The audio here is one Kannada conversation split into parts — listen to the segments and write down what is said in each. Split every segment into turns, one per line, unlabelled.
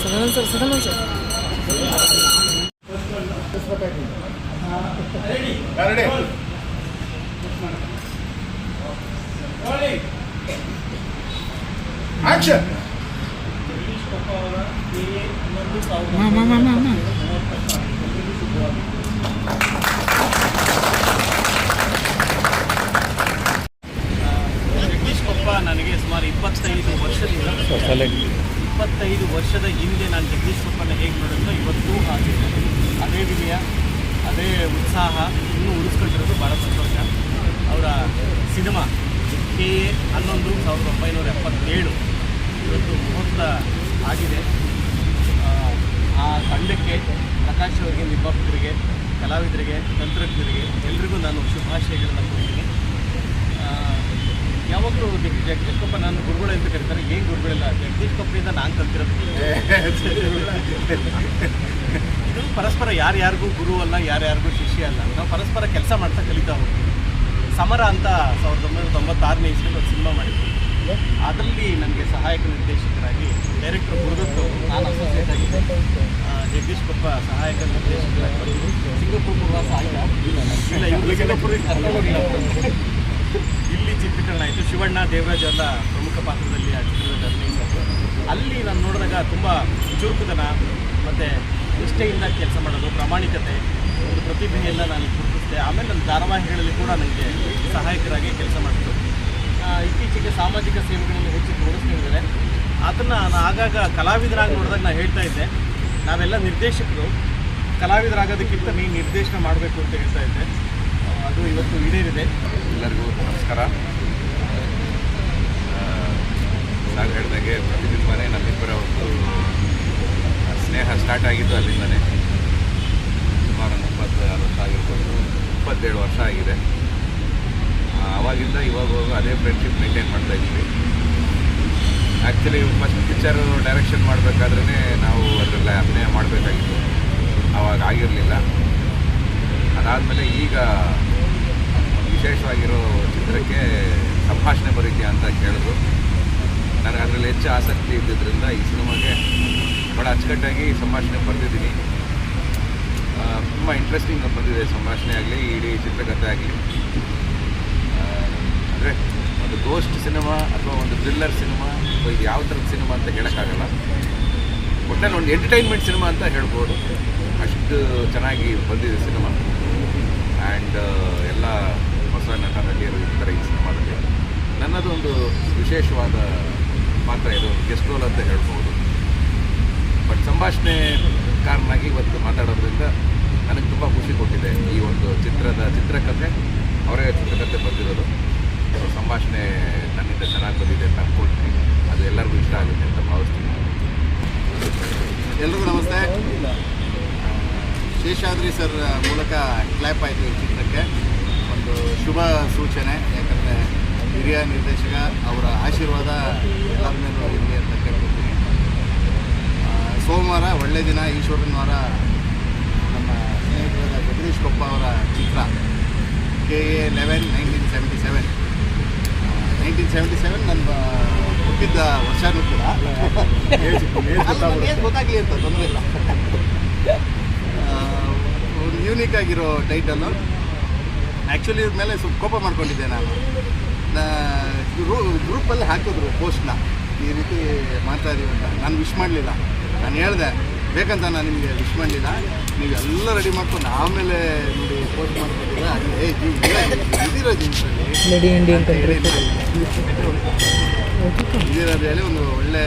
ಸದನ ಸರ್ ಸದನ ಸರ್
ರೆಡಿ ಆಕ್ಷನ್
ಮಾ ಮಾ ಮಾ ಮಾ ಮಾ
ಜಗದೀಶ್ ಕೊಪ್ಪ ನನಗೆ ಸುಮಾರು ಇಪ್ಪತ್ತೈದು ವರ್ಷದಿಂದ ಇಪ್ಪತ್ತೈದು ವರ್ಷದ ಹಿಂದೆ ನಾನು ಜಗದೀಶ್ ಕೊಪ್ಪನ ಹೇಗೆ ನೋಡಿದ್ರು ಇವತ್ತೂ ಹಾಗೆ. ಅದೇ ವಿನಯ ಅದೇ ಉತ್ಸಾಹ ಇನ್ನೂ ಉಳಿಸ್ಕೊಂಡಿರೋದು ಭಾಳ ಸಂತೋಷ. ಅವರ ಸಿನಿಮಾ ಕೆ ಎ ಹನ್ನೊಂದು ಸಾವಿರದ ಒಂಬೈನೂರ ಎಪ್ಪತ್ತೇಳು. ಇವತ್ತು ಮುಹೂರ್ತ ಆಗಿದೆ. ಆ, ತಂಡಕ್ಕೆ ಪ್ರಕಾಶ್ ಅವರಿಗೆ ನಿರ್ಮಾಪಕರಿಗೆ ಕಲಾವಿದರಿಗೆ ತಂತ್ರಜ್ಞರಿಗೆ ಎಲ್ರಿಗೂ ನಾನು ಶುಭಾಶಯಗಳನ್ನು ಕೊಡ್ತೀನಿ ಯಾವಾಗಲೂ ಜಗ್ ಜಗದೀಶ್ ನಾನು ಗುರುಗಳು ಅಂತ ಕರೀತಾರೆ. ಏನು ಗುರುಗಳಿಲ್ಲ? ಜಗದೀಶ್ ನಾನು ಕಲ್ತಿರೋದು ಇದು ಪರಸ್ಪರ ಯಾರ್ಯಾರಿಗೂ ಗುರು ಅಲ್ಲ ಯಾರ್ಯಾರಿಗೂ ಶಿಷ್ಯ ಅಲ್ಲ. ನಾವು ಪರಸ್ಪರ ಕೆಲಸ ಮಾಡ್ತಾ ಕಲಿತಾ ಹೋಗ್ತೀವಿ. ಸಮರ ಅಂತ ಸಾವಿರದ ಒಂಬೈನೂರ ತೊಂಬತ್ತಾರನೇ ಇಸ್ವಿಯಲ್ಲಿ ಒಂದು ಸಿನಿಮಾ ಮಾಡಿದ್ವಿ. ಅದರಲ್ಲಿ ನನಗೆ ಸಹಾಯಕ ನಿರ್ದೇಶಕರಾಗಿ ಡೈರೆಕ್ಟರ್ ಗುರುದತ್ತು ನಾನು ಅಸೋಸಿಯೇಟ್ ಆಗಿದ್ದೆ ಜಗದೀಶ್ ಕೊಪ್ಪ ಸಹಾಯಕ ನಿರ್ದೇಶಕರಾಗಿ. ಸಿಂಗಪುರ್ ಪ್ರವಾಸ ಇಲ್ಲ ಸಿಂಗಪುರಿಗೆ ಕರ್ಕೊಂಡು ಹೋಗಿಲ್ಲ ಚಿತ್ರೀಕರಣ ಆಯಿತು ಶಿವಣ್ಣ ದೇವರಾಜ್ ಎಲ್ಲ ಪ್ರಮುಖ ಪಾತ್ರದಲ್ಲಿ ಆ ಚಿತ್ರದ ಅಲ್ಲಿ ನಾನು ನೋಡಿದಾಗ ತುಂಬ ಚುರುಕುತನ ಮತ್ತು ನಿಷ್ಠೆಯಿಂದ ಕೆಲಸ ಮಾಡೋದು, ಪ್ರಾಮಾಣಿಕತೆ, ಒಂದು ಪ್ರತಿಭೆಯಿಂದ ನಾನು ಗುರುತಿಸಿದೆ. ಆಮೇಲೆ ನನ್ನ ಧಾರಾವಾಹಿಗಳಲ್ಲಿ ಕೂಡ ನನಗೆ ಸಹಾಯಕರಾಗಿ ಕೆಲಸ ಮಾಡಿದ್ರು ಇತ್ತೀಚೆಗೆ ಸಾಮಾಜಿಕ ಸೇವೆಗಳನ್ನು ಹೆಚ್ಚು ತೋರಿಸ್ತಿದ್ದಾರೆ ಅದನ್ನು ನಾನು ಆಗಾಗ ಕಲಾವಿದರಾಗಿ ನೋಡಿದಾಗ ನಾನು ಹೇಳ್ತಾ ಇದ್ದೆ. ನಾವೆಲ್ಲ ನಿರ್ದೇಶಕರು. ಕಲಾವಿದರಾಗೋದಕ್ಕಿಂತ ನೀನು ನಿರ್ದೇಶನ ಮಾಡಬೇಕು ಅಂತ ಹೇಳ್ತಾ ಇದ್ದೆ. ಅದು ಇವತ್ತು ಈಡೇರಿದೆ.
ಎಲ್ಲರಿಗೂ ನಮಸ್ಕಾರ. ನಾನು ಹೇಳಿದಂಗೆ ಪ್ರತಿಬಿಂಬನೇ ನಮ್ಮಿಬ್ಬರ ಒಂದು ಸ್ನೇಹ ಸ್ಟಾರ್ಟ್ ಆಗಿದ್ದು ಅಲ್ಲಿಂದನೇ. ಸುಮಾರು ಒಂದು ಇಪ್ಪತ್ತು ಅರವತ್ತಾಗಿರ್ಬೋದು ಇಪ್ಪತ್ತೇಳು ವರ್ಷ ಆಗಿದೆ. ಆವಾಗಿಂದ ಇವಾಗ ಅದೇ ಫ್ರೆಂಡ್ಶಿಪ್ ಮೇಂಟೈನ್ ಮಾಡ್ತಾ ಇದ್ವಿ ಆ್ಯಕ್ಚುಲಿ ಫಸ್ಟ್ ಪಿಕ್ಚರ್ ಡೈರೆಕ್ಷನ್ ಮಾಡಬೇಕಾದ್ರೇ ನಾವು ಅದರಲ್ಲ ಅಭಿನಯ ಮಾಡಬೇಕಾಗಿತ್ತು. ಆವಾಗ ಆಗಿರಲಿಲ್ಲ. ಅದಾದಮೇಲೆ ಈಗ ವಿಶೇಷವಾಗಿರೋ ಚಿತ್ರಕ್ಕೆ ಸಂಭಾಷಣೆ ಬರೀತೀಯ ಅಂತ ಕೇಳಿದ್ರು. ನನಗೆ ಅದರಲ್ಲಿ ಹೆಚ್ಚು ಆಸಕ್ತಿ ಇದ್ದಿದ್ದರಿಂದ ಈ ಸಿನಿಮಾಗೆ ಭಾಳ ಅಚ್ಚುಕಟ್ಟಾಗಿ ಸಂಭಾಷಣೆ ಬರೆದಿದ್ದೀನಿ. ತುಂಬ ಇಂಟ್ರೆಸ್ಟಿಂಗ್ ಬಂದಿದೆ ಸಂಭಾಷಣೆ ಆಗಲಿ, ಇಡೀ ಚಿತ್ರಕಥೆ ಆಗಲಿ. ಅಂದರೆ ಒಂದು ಗೋಸ್ಟ್ ಸಿನಿಮಾ ಅಥವಾ ಒಂದು ಥ್ರಿಲ್ಲರ್ ಸಿನಿಮಾ ಅಥವಾ ಇದು ಯಾವ ಥರದ ಸಿನಿಮಾ ಅಂತ ಹೇಳೋಕ್ಕಾಗಲ್ಲ. ಒಟ್ಟೆ ಒಂದು ಎಂಟರ್ಟೈನ್ಮೆಂಟ್ ಸಿನಿಮಾ ಅಂತ ಹೇಳ್ಬೋದು. ಅಷ್ಟು ಚೆನ್ನಾಗಿ ಬಂದಿದೆ ಸಿನಿಮಾ. ಆ್ಯಂಡ್ ಎಲ್ಲ ಹೊಸ ನಟ ನಟಿಯರು ಇರ್ತಾರೆ ಈ ಸಿನಿಮಾದಲ್ಲಿ. ನನ್ನದು ಒಂದು ವಿಶೇಷವಾದ ಪಾತ್ರ ಇದು ಗೆಸ್ಟ್ ರೋಲ್ ಅಂತ ಹೇಳ್ಬೋದು. ಬಟ್ ಸಂಭಾಷಣೆ ಕಾರಣನಾಗಿ ಇವತ್ತು ಮಾತಾಡೋದ್ರಿಂದ ನನಗೆ ತುಂಬ ಖುಷಿ ಕೊಟ್ಟಿದೆ ಈ ಒಂದು ಚಿತ್ರದ ಚಿತ್ರಕಥೆ, ಅವರೇ ಚಿತ್ರಕಥೆ ಬಂದಿರೋದು. ಸಂಭಾಷಣೆ ನನ್ನಿಂದ ಚೆನ್ನಾಗಿ ಬಂದಿದೆ ಅಂತ ಅಂದ್ಕೊಳ್ತೀನಿ ಅದು ಎಲ್ಲರಿಗೂ ಇಷ್ಟ ಆಗುತ್ತೆ ಅಂತ ಭಾವಿಸ್ತೀನಿ.
ಎಲ್ರಿಗೂ ನಮಸ್ತೆ. ಶೇಷಾದ್ರಿ ಸರ್ ಮೂಲಕ ಕ್ಲ್ಯಾಪ್ ಆಯಿತು ಈ ಚಿತ್ರಕ್ಕೆ. ಒಂದು ಶುಭ ಸೂಚನೆ ಯಾಕಂದರೆ ಹಿರಿಯ ನಿರ್ದೇಶಕ ಅವರ ಆಶೀರ್ವಾದ ಎಲ್ಲರ ಮೇಲೂ ಇರಲಿ ಅಂತ ಕೇಳ್ಕೊತೀನಿ. ಸೋಮವಾರ ಒಳ್ಳೆ ದಿನ ಈಶ್ವರನ ವಾರ ನಮ್ಮ ಸ್ನೇಹಿತರಾದ ಜಗದೀಶ್ ಕೊಪ್ಪ ಅವರ ಚಿತ್ರ K A eleven nineteen seventy seven nineteen seventy seven ನನ್ನ ಹುಟ್ಟಿದ್ದ ವರ್ಷನೂ ಕೂಡ ಗೊತ್ತಾಗಲಿ ಅಂತ ತೊಂದರೆ ಇಲ್ಲ. ಯೂನಿಕ್ ಆಗಿರೋ ಟೈಟಲ್ಲು ಆ್ಯಕ್ಚುಲಿ ಇದ್ರ ಮೇಲೆ ಸ್ವಲ್ಪ ಕೋಪ ಮಾಡ್ಕೊಂಡಿದ್ದೆ ನಾನು. ಗ್ರೂಪಲ್ಲಿ ಹಾಕಿದ್ರು ಪೋಸ್ಟ್ನ. ಈ ರೀತಿ ಮಾಡ್ತಾ ಇದೀವಿ ಅಂತ. ನಾನು ವಿಶ್ ಮಾಡಲಿಲ್ಲ. ನಾನು ಹೇಳಿದೆ ಬೇಕಂತ ನಾನು ನಿಮಗೆ ವಿಶ್ ಮಾಡಲಿಲ್ಲ. ನೀವೆಲ್ಲ ರೆಡಿ ಮಾಡ್ಕೊಂಡು ಆಮೇಲೆ ನೋಡಿ ಪೋಸ್ಟ್ ಮಾಡ್ಕೊಂಡಿಲ್ಲ ಏ ಇದಿರೋ ಇದಿರೋದು ಹೇಳಿ ಒಂದು ಒಳ್ಳೆ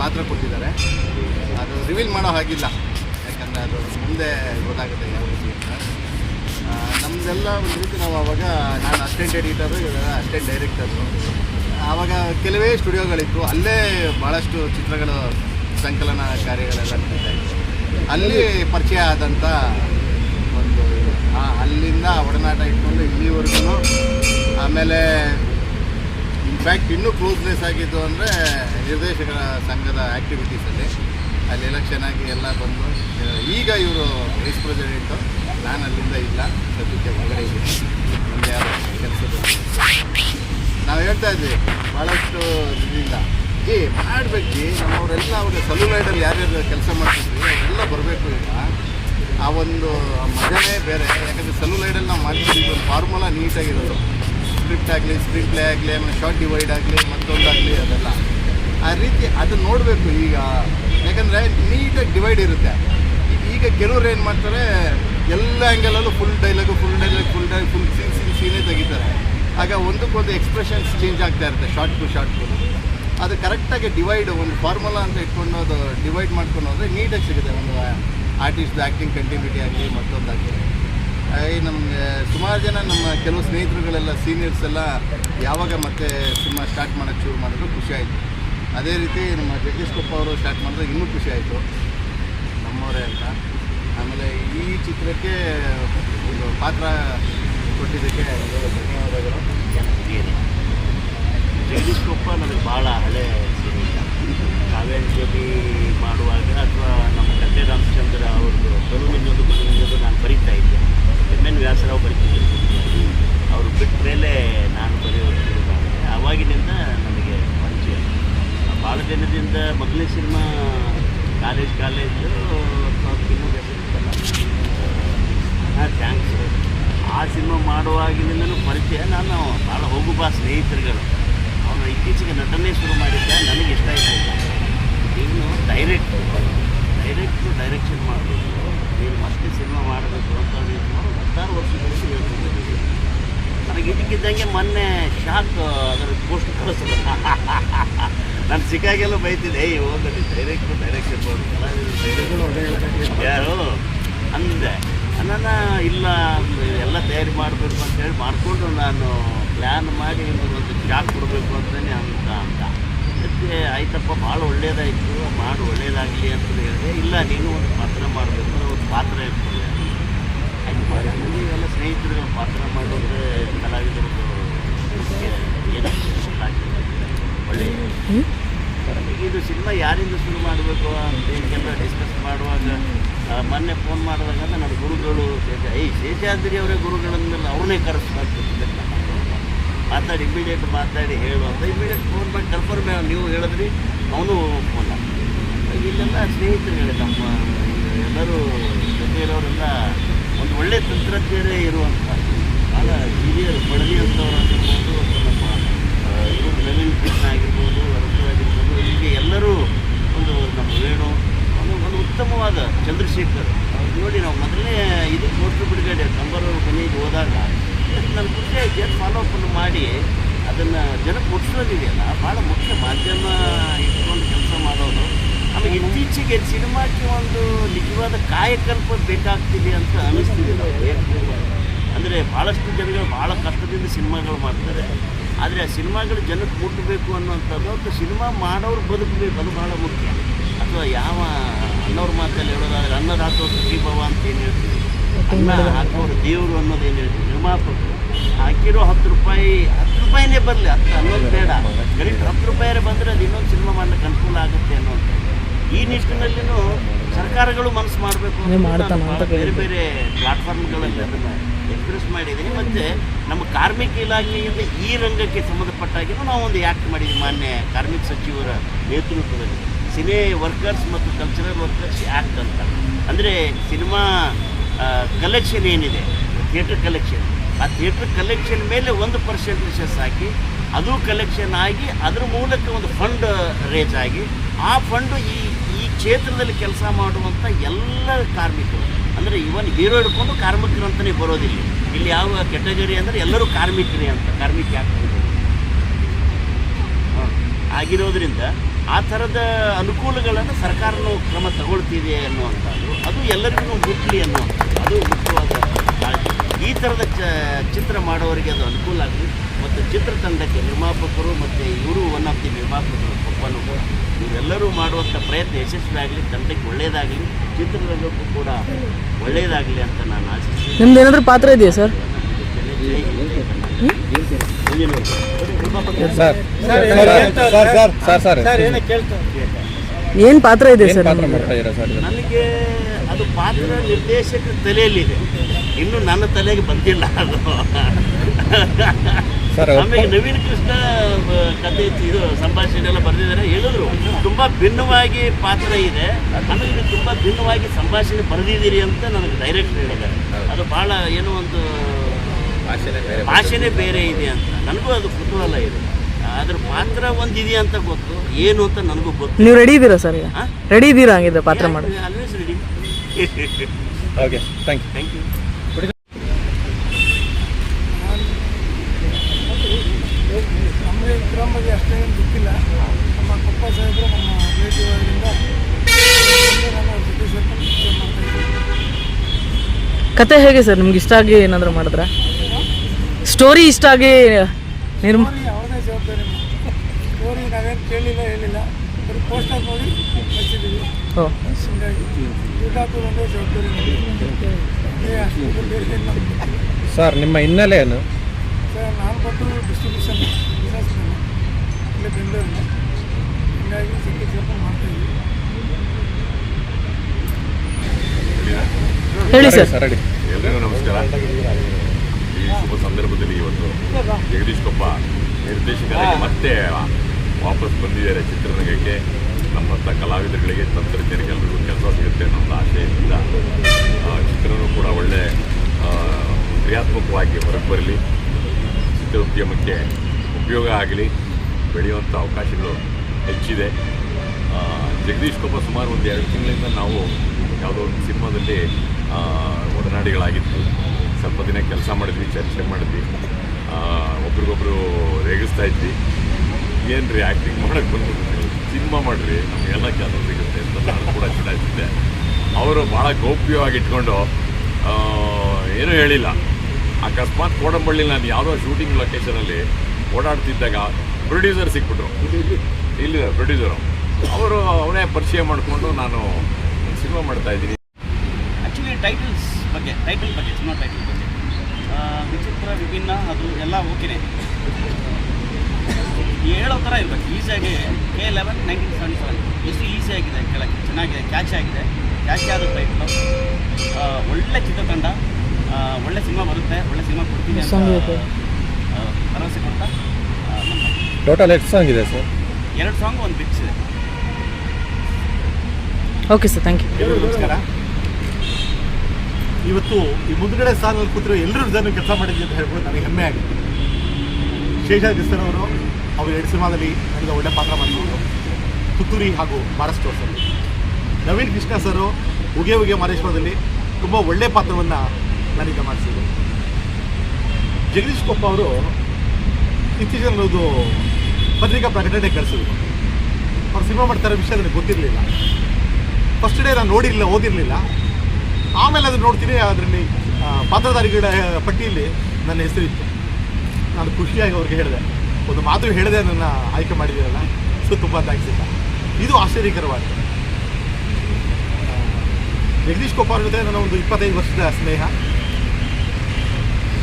ಪಾತ್ರ ಕೊಟ್ಟಿದ್ದಾರೆ. ಅದು ರಿವೀಲ್ ಮಾಡೋ ಹಾಗಿಲ್ಲ. ಯಾಕಂದರೆ ಅದು ಮುಂದೆ ಗೊತ್ತಾಗುತ್ತೆ ಯಾವ ರೀತಿ ಅಂತ. ನಮ್ದೆಲ್ಲ ಒಂದು ರೀತಿ ನಾವು ಅವಾಗ ನಾನು ಅಸಿಸ್ಟೆಂಟ್ ಎಡಿಟರು ಇವಾಗ ಡೈರೆಕ್ಟರು ಆವಾಗ ಕೆಲವೇ ಸ್ಟುಡಿಯೋಗಳಿತ್ತು ಅಲ್ಲೇ ಭಾಳಷ್ಟು ಚಿತ್ರಗಳು, ಸಂಕಲನ ಕಾರ್ಯಗಳೆಲ್ಲ ನಡೀತಾ ಅಲ್ಲಿ ಪರಿಚಯ ಆದಂಥ ಒಂದು ಅಲ್ಲಿಂದ ಒಡನಾಟ ಇಟ್ಕೊಂಡು ಇಲ್ಲಿವರೆಗೂ, ಆಮೇಲೆ ಇನ್ಫ್ಯಾಕ್ಟ್ ಇನ್ನೂ ಕ್ಲೋಸ್ನೆಸ್ ಆಗಿದ್ದು ಅಂದರೆ ನಿರ್ದೇಶಕರ ಸಂಘದ ಆ್ಯಕ್ಟಿವಿಟೀಸಲ್ಲಿ ಅಲ್ಲಿ. ಚೆನ್ನಾಗಿ ಎಲ್ಲ ಬಂದು, ಈಗ ಇವರು ವೈಸ್ ಪ್ರೆಸಿಡೆಂಟು ನಾನು ಅಲ್ಲಿಂದ ಇಲ್ಲ. ಸದ್ಯಕ್ಕೆ ಒಳಗಡೆ ಇದೆ. ಮುಂದೆ ಯಾರು ಕೆಲಸ ನಾವು ಹೇಳ್ತಾ ಇದ್ದೀವಿ ಭಾಳಷ್ಟು ಇದರಿಂದ. ಏ, ಮಾಡಬೇಕು. ನಮ್ಮವರೆಲ್ಲ ಅವ್ರ ಸೆಲ್ಯುಲೈಡಲ್ಲಿ ಯಾರ್ಯಾರು ಕೆಲಸ ಮಾಡ್ತಿದ್ವಿ ಅವರೆಲ್ಲ ಬರಬೇಕು ಇಲ್ಲ ಆ ಒಂದು ಮಜನೇ ಬೇರೆ. ಯಾಕಂದರೆ ಸೆಲ್ಯುಲೈಡಲ್ಲಿ ನಾವು ಮಾಡ್ತಿದ್ದೀವಿ ಒಂದು ಫಾರ್ಮುಲಾ ನೀಟಾಗಿರೋದು. ಸ್ಕ್ರಿಪ್ಟ್ ಆಗಲಿ ಸ್ಕ್ರೀನ್ ಪ್ಲೇ ಆಗಲಿ, ಆಮೇಲೆ ಶಾರ್ಟ್ ಡಿವೈಡ್ ಆಗಲಿ ಮತ್ತೊಂದಾಗಲಿ ಅದೆಲ್ಲ. ಆ ರೀತಿ ಅದು ನೋಡಬೇಕು ಈಗ. ಯಾಕಂದರೆ ನೀಟಾಗಿ ಡಿವೈಡ್ ಇರುತ್ತೆ. ಈಗ ಕೆಲವ್ರು ಏನು ಮಾಡ್ತಾರೆ, ಎಲ್ಲ ಆ್ಯಂಗಲಲ್ಲೂ full dialogue full dialogue full dye full scene scene ಸೀನೇ ತೆಗಿತಾರೆ. ಆಗ ಒಂದಕ್ಕೊಂದು ಎಕ್ಸ್ಪ್ರೆಷನ್ಸ್ ಚೇಂಜ್ ಆಗ್ತಾ ಇರುತ್ತೆ ಶಾರ್ಟ್ ಟು ಶಾರ್ಟ್ ಟು ಅದು ಕರೆಕ್ಟಾಗಿ ಡಿವೈಡ್ ಒಂದು ಫಾರ್ಮುಲಾ ಅಂತ ಇಟ್ಕೊಂಡು ಅದು ಡಿವೈಡ್ ಮಾಡ್ಕೊಂಡು ಹೋದರೆ ನೀಟಾಗಿ ಸಿಗುತ್ತೆ. ಒಂದು ಆರ್ಟಿಸ್ಟ್ ಆ್ಯಕ್ಟಿಂಗ್ ಕಂಟಿನ್ಯೂಟಿ ಆಗಲಿ ಮತ್ತೊಂದಾಗಲಿ ಈ ನಮಗೆ ಸುಮಾರು ಜನ ನಮ್ಮ ಕೆಲವು ಸ್ನೇಹಿತರುಗಳೆಲ್ಲ ಸೀನಿಯರ್ಸ್ ಎಲ್ಲ ಯಾವಾಗ ಮತ್ತೆ ಸಿನಿಮಾ ಸ್ಟಾರ್ಟ್ ಮಾಡೋಕ್ಕೆ ಶುರು ಮಾಡಿದ್ರು ಖುಷಿ ಆಯಿತು. ಅದೇ ರೀತಿ ನಮ್ಮ ಜಗದೀಶ್ ಕೊಪ್ಪ ಅವರು ಸ್ಟಾರ್ಟ್ ಮಾಡಿದ್ರೆ ಇನ್ನೂ ಖುಷಿ ಆಯಿತು. ನಮ್ಮವರೇ ಅಂತ. ಆಮೇಲೆ ಈ ಚಿತ್ರಕ್ಕೆ ಒಂದು ಪಾತ್ರ ಕೊಟ್ಟಿದ್ದಕ್ಕೆ ಧನ್ಯವಾದಗಳು.
ಜಗದೀಶ್ ಕೊಪ್ಪ ನನಗೆ ಭಾಳ ಹಳೆ ಸಿರಿ ಕಾವೇರಿ ಜೊತೆ ಮಾಡುವಾಗ ಅಥವಾ ನಮ್ಮ ಕಟ್ಟೆ ರಾಮಚಂದ್ರ ಅವ್ರದ್ದು ಬಲೂನಿನೊಂದು ಬಲೂನಿನೊಂದು ನಾನು ಬರಿತಾ ಇದ್ದೆ ಎಂ ಎನ್ ವ್ಯಾಸರಾವ್ ಬರಿತಿದ್ದರು ಅವರು ಬಿಟ್ಟ ಮೇಲೆ ನಾನು ಬರೆಯೋದು ಶುರು ಮಾಡಿದೆ ಆವಾಗಿನಿಂದ ನನಗೆ ಪರಿಚಯ ಭಾಳ ದಿನದಿಂದ ಮೊದಲನೇ ಸಿನಿಮಾ ಕಾಲೇಜ್ ಕಾಲೇಜು ಇನ್ನೂ ಹೆಸರಿತ್ತಲ್ಲ ಹಾಂ ಥ್ಯಾಂಕ್ಸ್ ಆ ಸಿನಿಮಾ ಮಾಡುವಾಗಿನಿಂದನೂ ಪರಿಚಯ ನಾನು ಭಾಳ ಹೋಗು ಬಾ ಸ್ನೇಹಿತರುಗಳು. ಅವನು ಇತ್ತೀಚೆಗೆ ನಟನೆ ಶುರು ಮಾಡಿದ್ದ ನನಗೆ ಇಷ್ಟ ಆಯಿತು. ಇನ್ನು ಡೈರೆಕ್ಟ್ ಡೈರೆಕ್ಟ್ ಡೈರೆಕ್ಷನ್ ಮಾಡಬೇಕು. ನೀನು ಮತ್ತೆ ಸಿನಿಮಾ ಮಾಡಬೇಕು ಅಂತ ನೀನು ಹತ್ತಾರು ವರ್ಷಗಳಿಂದ ಹೇಳ್ಕೊಂಡಿದ್ದೀವಿ ನನಗೆ ಇದಕ್ಕಿದ್ದಂಗೆ ಮೊನ್ನೆ ಶಾಕ್ ಅದರ ಪೋಸ್ಟ್ ಕಳಿಸಲ್ಲ ನಾನು ಸಿಕ್ಕಾಗೆಲ್ಲ ಬೈತಿದ್ದೆ ಏಯ್ ಹೋಗಲಿ ಡೈರೆಕ್ಟ್ ಡೈರೆಕ್ಷನ್ ಮಾಡಿ ಯಾರು? ಅಂದೆ. ನನ್ನ ಇಲ್ಲ ಎಲ್ಲ ತಯಾರಿ ಮಾಡಬೇಕು ಅಂತೇಳಿ ಮಾಡಿಕೊಂಡು ನಾನು ಪ್ಲ್ಯಾನ್ ಮಾಡಿ ಒಂದು ಶಾಕ್ ಕೊಡಬೇಕು ಅಂತಲೇ ಅಂತ ಅಂತ. ಅದಕ್ಕೆ ಆಯ್ತಪ್ಪ ಭಾಳ ಒಳ್ಳೇದಾಯಿತು ಮಾಡಿ ಒಳ್ಳೇದಾಗಲಿ ಅಂತ ಹೇಳಿದೆ ಇಲ್ಲ ನೀನು ಒಂದು ಪಾತ್ರ ಮಾಡಬೇಕು ಒಂದು ಪಾತ್ರ ಇರ್ತದೆ. ಆಯ್ತು ಮಾಡಿ ನೀವೆಲ್ಲ ಸ್ನೇಹಿತರು ಪಾತ್ರ ಮಾಡಿದ್ರೆ ಕಲಾವಿದರು ಒಳ್ಳೆಯ ಇದು ಸಿನಿಮಾ ಯಾರಿಂದ ಶುರು ಮಾಡಬೇಕು ಅಂತ ಹೀಗೆಲ್ಲ ಡಿಸ್ಕಸ್ ಮಾಡುವಾಗ ಮೊನ್ನೆ ಫೋನ್ ಮಾಡಿದಾಗ ನನ್ನ ಗುರುಗಳು ಶೇಷ ಐ ಶೇಷಾದ್ರಿ ಅವರೇ ಗುರುಗಳಂದ್ಮೇಲೆ ಅವ್ರನ್ನೇ ಕರೆಸ್ಬೇಕು. ಮಾತಾಡಿ ಇಮಿಡಿಯೇಟ್ ಮಾತಾಡಿ ಹೇಳು ಅಂತ. ಇಮಿಡಿಯೇಟ್ ಫೋನ್ ಮಾಡಿ ಕನ್ಫರ್ಮ್ ನೀವು ಹೇಳಿದ್ರಿ, ಅವನು ಫೋನ್ ಇಲ್ಲೆಲ್ಲ ಸ್ನೇಹಿತರುಗಳೇ, ನಮ್ಮ ಎಲ್ಲರೂ ಜೊತೆ ಜೊತೆಯಲ್ಲವರೆಲ್ಲ ಒಂದು ಒಳ್ಳೆಯ ತಂತ್ರಜ್ಞರೇ ಇರುವಂಥ ಆಗ ಹಿರಿಯರು ಬಡದಿ ಅಂತವರಾಗಿರ್ಬೋದು ನಮ್ಮ ಇವರು ನವೀನ್ ಕೃಷ್ಣ ಆಗಿರ್ಬೋದು ಅರಸರಾಗಿರ್ಬೋದು ಹೀಗೆ ಎಲ್ಲರೂ ಒಂದು ನಮ್ಮ ವೇಣು ಒಂದು ಒಂದು ಉತ್ತಮವಾದ ಚಂದ್ರಶೇಖರ್. ನೋಡಿ ನಾವು ಮೊದಲನೇ ಇದು ಪೋಸ್ಟರ್ ಬಿಡುಗಡೆ ಕಂಬರ್ ಮನೆಗೆ ಹೋದಾಗ. ನನ್ನ ಖುಷಿ ಆಯ್ತು ಫಾಲೋ ಅಪ್ ಮಾಡಿ. ಅದನ್ನು ಜನಕ್ಕೆ ಮುಟ್ಟಿಸೋದಿದೆಯಲ್ಲ ಭಾಳ ಮುಖ್ಯ ಮಾಧ್ಯಮ ಇಟ್ಕೊಂಡು ಕೆಲಸ ಮಾಡೋದು. ಆಮೇಲೆ ಇತ್ತೀಚೆಗೆ ಸಿನಿಮಾಕ್ಕೆ ಒಂದು ನಿಜವಾದ ಕಾಯಕಲ್ಪ ಬೇಕಾಗ್ತಿದೆ ಅಂತ ಅನ್ನಿಸ್ತಿದೆ ನಾವು ಅಂದರೆ ಭಾಳಷ್ಟು ಜನಗಳು ಭಾಳ ಕಷ್ಟದಿಂದ ಸಿನಿಮಾಗಳು ಮಾಡ್ತಾರೆ. ಆದರೆ ಆ ಸಿನಿಮಾಗಳು ಜನಕ್ಕೆ ಮುಟ್ಟಬೇಕು ಅನ್ನೋಂಥದ್ದು ಅಥವಾ ಸಿನಿಮಾ ಮಾಡೋರು ಬದುಕಬೇಕು, ಅದು ಭಾಳ ಮುಖ್ಯ. ಅಥವಾ ಯಾವ ಅನ್ನೋರ ಮಾತಲ್ಲಿ ಹೇಳೋದಾದ್ರೆ ಅನ್ನದಾತೋ ಸುಖೀಭವ ಭವ ಅಂತ ಏನು ಹೇಳ್ತೀವಿ ಹಾಕೋರು ದೇವರು ಅನ್ನೋದು ಏನು ಹೇಳ್ತೀವಿ? ನಿರ್ಮಾಪಕರು ಹಾಕಿರೋ ಹತ್ತು ರೂಪಾಯಿ ಹತ್ತು ರೂಪಾಯಿನೇ ಬರಲಿ ಹತ್ತು ಅನ್ನೋದು ಬೇಡ. ಕರೆಕ್ಟ್ ಹತ್ತು ರೂಪಾಯಿ ಬಂದರೆ ಅದು ಇನ್ನೊಂದು ಸಿನಿಮಾ ಮಾಡಲಿಕ್ಕೆ ಅನುಕೂಲ ಆಗುತ್ತೆ ಅನ್ನೋದು ಈ ನಿಟ್ಟಿನಲ್ಲಿನೂ ಸರ್ಕಾರಗಳು ಮನಸ್ಸು ಮಾಡಬೇಕು
ಅಂತ
ಬೇರೆ ಬೇರೆ ಪ್ಲಾಟ್ಫಾರ್ಮ್ಗಳಲ್ಲಿ ಅದನ್ನು ಎಕ್ಸ್ಪ್ರೆಸ್ ಮಾಡಿದ್ದೀನಿ. ಮತ್ತು ನಮ್ಮ ಕಾರ್ಮಿಕ ಇಲಾಖೆಯಿಂದ ಈ ರಂಗಕ್ಕೆ ಸಂಬಂಧಪಟ್ಟಾಗಿಯೂ ನಾವು ಒಂದು ಆ್ಯಕ್ಟ್ ಮಾಡಿದ್ವಿ ಮಾನ್ಯ ಕಾರ್ಮಿಕ ಸಚಿವರ ನೇತೃತ್ವದಲ್ಲಿ. ಸಿನಿ ವರ್ಕರ್ಸ್ ಮತ್ತು ಕಲ್ಚರಲ್ ವರ್ಕರ್ಸ್ ಆ್ಯಕ್ಟ್ ಅಂತ. ಅಂದರೆ ಸಿನಿಮಾ ಕಲೆಕ್ಷನ್ ಏನಿದೆ? ಥಿಯೇಟ್ರ್ ಕಲೆಕ್ಷನ್ ಆ ಥಿಯೇಟ್ರ್ ಕಲೆಕ್ಷನ್ ಮೇಲೆ ಒಂದು ಪರ್ಸೆಂಟೇಜಸ್ ಹಾಕಿ ಅದು ಕಲೆಕ್ಷನ್ ಆಗಿ, ಅದ್ರ ಮೂಲಕ ಒಂದು ಫಂಡ್ ರೇಜ್ ಆಗಿ, ಆ ಫಂಡು ಈ ಈ ಕ್ಷೇತ್ರದಲ್ಲಿ ಕೆಲಸ ಮಾಡುವಂಥ ಎಲ್ಲ ಕಾರ್ಮಿಕರು. ಅಂದರೆ ಇವನ್ ಹೀರೋ ಹಿಡ್ಕೊಂಡು ಕಾರ್ಮಿಕರು ಅಂತಲೇ ಬರೋದಿಲ್ಲ. ಇಲ್ಲಿ ಯಾವ ಕೆಟಗರಿ ಅಂದರೆ ಎಲ್ಲರೂ ಕಾರ್ಮಿಕರೇ ಅಂತ, ಕಾರ್ಮಿಕ ಆಗ್ತದೆ ಆಗಿರೋದ್ರಿಂದ ಆ ಥರದ ಅನುಕೂಲಗಳನ್ನು ಸರ್ಕಾರನು ಕ್ರಮ ತಗೊಳ್ತಿದೆ ಅನ್ನುವಂಥದ್ದು, ಅದು ಎಲ್ಲರಿಗೂ ಮುಟ್ಲಿ ಅನ್ನುವಂಥದ್ದು, ಅದು ಮುಖ್ಯವಾದ ಕಾಳಜಿ. ಈ ಥರದ ಚ, ಚಿತ್ರ ಮಾಡೋರಿಗೆ ಅದು ಅನುಕೂಲ ಆಗಲಿ. ಮತ್ತು ಚಿತ್ರತಂಡಕ್ಕೆ ನಿರ್ಮಾಪಕರು ಮತ್ತು ಇವರು ಒನ್ ಆಫ್ ದಿ ನಿರ್ಮಾಪಕರು ಒಪ್ಪನು ಕೂಡ. ಇವರೆಲ್ಲರೂ ಮಾಡುವಂಥ ಪ್ರಯತ್ನ ಯಶಸ್ವಿ ಆಗಲಿ, ತಂಡಕ್ಕೆ ಒಳ್ಳೆಯದಾಗಲಿ ಚಿತ್ರರಂಗಕ್ಕೂ ಕೂಡ ಒಳ್ಳೆಯದಾಗಲಿ ಅಂತ ನಾನು ಆಶಿಸ್ತೀನಿ.
ನಿಮ್ದು ಏನಾದರೂ ಪಾತ್ರ ಇದೆಯಾ ಸರ್? ಏನು ಪಾತ್ರ ಇದೆ
ಏನು
ಸರ್
ಪಾತ್ರ ಮಾಡ್ತಾ ಸರ್
ನನಗೆ ಅದು ಪಾತ್ರ ನಿರ್ದೇಶಕ ತಲೆಯಲ್ಲಿದೆ. ಇನ್ನು ನನ್ನ ತಲೆಗೆ ಬಂದಿಲ್ಲ ಅದು.
ಸರ್
ಆಮೇಲೆ ನವೀನ್ ಕೃಷ್ಣ ಕತೆ ಕಥೆ ಇದು ಸಂಭಾಷಣೆ ಎಲ್ಲ ಬರೆದಿದ್ದಾರೆ. ಹೇಳಿದ್ರು ತುಂಬಾ ಭಿನ್ನವಾಗಿ ಪಾತ್ರ ಇದೆ. ಆಮೇಲೆ ನೀವು ತುಂಬಾ ಭಿನ್ನವಾಗಿ ಸಂಭಾಷಣೆ ಬರೆದಿದ್ದೀರಿ ಅಂತ ನನಗೆ ಡೈರೆಕ್ಟ್ ಹೇಳಿದ್ದಾರೆ. ಅದು ಬಹಳ ಏನೋ ಒಂದು
ಭಾಷೆನೇ ಬೇರೆ
ಇದೆ ಅಂತ. ನನಗೂ ಅದು ಕುತೂಹಲ ಇದೆ. ಅದ್ರ ಪಾತ್ರ ಒಂದಿದೆ ಅಂತ ಗೊತ್ತು. ಏನು ಅಂತ ನನಗೂ ಗೊತ್ತು.
ನೀವು ರೆಡಿ ಇದ್ದೀರಾ ಸರ್ ಈಗ? ರೆಡಿ ಇದ್ದೀರಾ ಹಂಗಿದ್ರೆ ಪಾತ್ರ ಮಾಡಿ
always ready
okay thank you
thank you
ಅಷ್ಟೇನು ಗೊತ್ತಿಲ್ಲ ನಮ್ಮ ಕೊಪ್ಪ ಸಾಹೇಬರು ನಮ್ಮ ರಿಲೇಟಿವ್ ಅವರಿಂದ
ಕತೆ ಹೇಗೆ ಸರ್? ನಿಮ್ಗೆ ಇಷ್ಟ ಆಗಿ ಏನಾದರೂ ಮಾಡಿದ್ರ? ಸ್ಟೋರಿ ಇಷ್ಟ ಆಗಿ ನಿರ್ಮ
ಸ್ಟೋರಿ ಅವ್ರದೇ ಜವಾಬ್ದಾರಿ ಸ್ಟೋರಿ ನಾವೇನು ಕೇಳಿಲ್ಲ ಹೇಳಿಲ್ಲ. ಬರೀ ಪೋಸ್ಟರ್ ನೋಡಿ ಹಚ್ಚಿದ್ದೀವಿ
ಓ.
ಹೀಗಾಗಿ ದುಡ್ಡು ಒಂದೇ ಜವಾಬ್ದಾರಿ ನಮ್ದು. ಏ ಅಷ್ಟು ಬೇರೆ ಏನು ನಮ್ಗೆ
ಸರ್ ನಿಮ್ಮ ಹಿನ್ನೆಲೆ ಏನು?
ಸರ್ ನಾನು ಬಂದು ಡಿಸ್ಟ್ರಿಬ್ಯೂಷನ್ ಬಿಸ್ನೆಸ್ ಮ್ಯಾನು ಇಲ್ಲೇ ಬೆಂಗಳೂರಿನ ಹೀಗಾಗಿ ಜೊತೆ ಸೇರ್ಕೊಂಡು ಮಾಡ್ತಾಯಿದ್ದೀವಿ
ಹೇಳಿ ಸರ್.
Sir ready.
ಎಲ್ಲರಿಗೂ ನಮಸ್ಕಾರ. ಸಂದರ್ಭದಲ್ಲಿ ಇವತ್ತು ಜಗದೀಶ್ ಕೊಪ್ಪ ನಿರ್ದೇಶಕರಾಗಿ ಮತ್ತೆ ವಾಪಸ್ ಬಂದಿದ್ದಾರೆ ಚಿತ್ರರಂಗಕ್ಕೆ. ನಮ್ಮಂಥ ಕಲಾವಿದರುಗಳಿಗೆ ತಂತ್ರಜ್ಞರಿಗೆ ಎಲ್ರಿಗೂ ಕೆಲಸ ಸಿಗುತ್ತೆ ಅನ್ನೋ ಒಂದು ಆಶಯದಿಂದ ಚಿತ್ರರು ಚಿತ್ರನೂ ಕೂಡ ಒಳ್ಳೆ ಕ್ರಿಯಾತ್ಮಕವಾಗಿ ಹೊರಗೆ ಬರಲಿ. ಚಿತ್ರೋದ್ಯಮಕ್ಕೆ ಉಪಯೋಗ ಆಗಲಿ ಬೆಳೆಯುವಂಥ ಅವಕಾಶಗಳು ಹೆಚ್ಚಿದೆ. ಜಗದೀಶ್ ಕೊಪ್ಪ ಸುಮಾರು ಒಂದು ಎರಡು ತಿಂಗಳಿಂದ ನಾವು ಯಾವುದೋ ಒಂದು ಸಿನಿಮಾದಲ್ಲಿ ಆ, ಒಡನಾಡಿಗಳಾಗಿದ್ವಿ. ಸ್ವಲ್ಪ ದಿನ ಕೆಲಸ ಮಾಡಿದ್ವಿ, ಚರ್ಚೆ ಮಾಡಿದ್ವಿ. ಒಬ್ರಿಗೊಬ್ರು ರೇಗಿಸ್ತಾ ಇದ್ವಿ. ಏನು ರೀ ಆ್ಯಕ್ಟಿಂಗ್ ಮಾಡೋಕ್ಕೆ ಬಂದ್ಬಿಟ್ಟು ಸಿನಿಮಾ ಮಾಡಿರಿ ನಮಗೆಲ್ಲ ಕೆಲಸ ಸಿಗುತ್ತೆ ಅಂತ ನಾನು ಕೂಡ ಚುನಾಯಿಸಿದ್ದೆ ಅವರು ಭಾಳ ಗೌಪ್ಯವಾಗಿ ಇಟ್ಕೊಂಡು ಏನೂ ಹೇಳಿಲ್ಲ. ಅಕಸ್ಮಾತ್ ಕೋಡಂಬಳ್ಳಿ ನಾನು ಯಾವುದೋ ಶೂಟಿಂಗ್ ಲೊಕೇಶನಲ್ಲಿ ಓಡಾಡ್ತಿದ್ದಾಗ ಪ್ರೊಡ್ಯೂಸರ್ ಸಿಕ್ಬಿಟ್ರು. ಇಲ್ಲಿ ಪ್ರೊಡ್ಯೂಸರು ಅವರು. ಅವನೇ ಪರಿಚಯ ಮಾಡಿಕೊಂಡು ನಾನು ಸಿನಿಮಾ ಮಾಡ್ತಾ ಇದ್ದೀನಿ.
ಆ್ಯಕ್ಚುಲಿ ಟೈಟಲ್ಸ್ ಬಗ್ಗೆ ಟೈಟಲ್ ಬಗ್ಗೆ ಸಿನಿಮಾ ಟೈಟಲ್ ಬಗ್ಗೆ. ವಿಚಿತ್ರ ವಿಭಿನ್ನ ಅದು ಎಲ್ಲ ಓಕೆನೆ ಹೇಳೋ ಥರ ಇರಬೇಕು ಈಸಿಯಾಗಿ K eleven nineteen seventy seven ಎಷ್ಟು ಈಸಿಯಾಗಿದೆ ಕೇಳೋಕ್ಕೆ ಚೆನ್ನಾಗಿದೆ ಕ್ಯಾಚ್ ಆಗಿದೆ. ಕ್ಯಾಚ್ ಆದ ಟೈಟ್ಲು ಒಳ್ಳೆ ಚಿತ್ರತಂಡ. ಒಳ್ಳೆ ಸಿನಿಮಾ ಬರುತ್ತೆ ಒಳ್ಳೆ ಸಿನಿಮಾ ಕೊಡ್ತೀನಿ. ಭರವಸೆ ಕೊಡ್ತಾ
ಟೋಟಲ್ ಎಷ್ಟು ಸಾಂಗ್ ಇದೆ ಸರ್
ಎರಡು ಸಾಂಗ್ ಒಂದು ಬಿಟ್ಸ್ ಇದೆ.
ಓಕೆ ಸರ್ ಥ್ಯಾಂಕ್ ಯು
ಎಲ್ಲರಿಗೂ ನಮಸ್ಕಾರ. ಇವತ್ತು ಈ ಮುಂದ್ಗಡೆ ಸ್ಥಾನದಲ್ಲಿ ಕೂತಿರೋ ಎಲ್ಲರೂ ಜನ ಕೆಲಸ ಮಾಡಿದ್ವಿ ಅಂತ ಹೇಳ್ಬೋದು, ನನಗೆ ಹೆಮ್ಮೆ ಆಗಿದೆ. ಶೇಷಾದ್ರಿ ಸರ್ ಅವರು ಅವರು ಎರಡು ಸಿನಿಮಾದಲ್ಲಿ ನನಗೆ ಒಳ್ಳೆ ಪಾತ್ರ ಮಾಡಿದ್ರು ಪುತ್ತೂರಿ ಹಾಗೂ ಸ್ಟೋರ್ಸಲ್ಲಿ ನವೀನ್ ಕೃಷ್ಣ ಸರು, ಉಗೆ ಉಗೆ ಮಹೇಶ್ವರದಲ್ಲಿ ತುಂಬ ಒಳ್ಳೆ ಪಾತ್ರವನ್ನು ನನಗೆ ಮಾಡಿಸಿದರು. ಜಗದೀಶ್ ಕೊಪ್ಪ ಅವರು ಇತ್ತೀಚಿನ ಒಂದು ಪತ್ರಿಕಾ ಪ್ರಕಟಣೆ ಕಳಿಸಿದ್ರು. ಅವ್ರು ಸಿನಿಮಾ ಮಾಡ್ತಾರೆ ವಿಷಯ ನನಗೆ ಗೊತ್ತಿರಲಿಲ್ಲ. ಫಸ್ಟ್ ಡೇ ನಾನು ನೋಡಿರಲಿಲ್ಲ, ಓದಿರಲಿಲ್ಲ. ಆಮೇಲೆ ಅದನ್ನು ನೋಡ್ತೀನಿ, ಅದರಲ್ಲಿ ಪಾತ್ರಧಾರಿಗಳ ಪಟ್ಟಿಯಲ್ಲಿ ನನ್ನ ಹೆಸರಿತ್ತು ನಾನು ಖುಷಿಯಾಗಿ ಅವ್ರಿಗೆ ಹೇಳಿದೆ. ಒಂದು ಮಾತು ಹೇಳಿದೆ, ನನ್ನ ಆಯ್ಕೆ ಮಾಡಿದ್ದೀರಲ್ಲ, ಸೊ ತುಂಬ ಥ್ಯಾಂಕ್ಸ್ ಇದು ಆಶ್ಚರ್ಯಕರವಾಗಿದೆ. ಜಗದೀಶ್ ಕೊಪ್ಪ ಅವ್ರ ಜೊತೆ ನನ್ನ ಒಂದು ಇಪ್ಪತ್ತೈದು ವರ್ಷದ ಸ್ನೇಹ.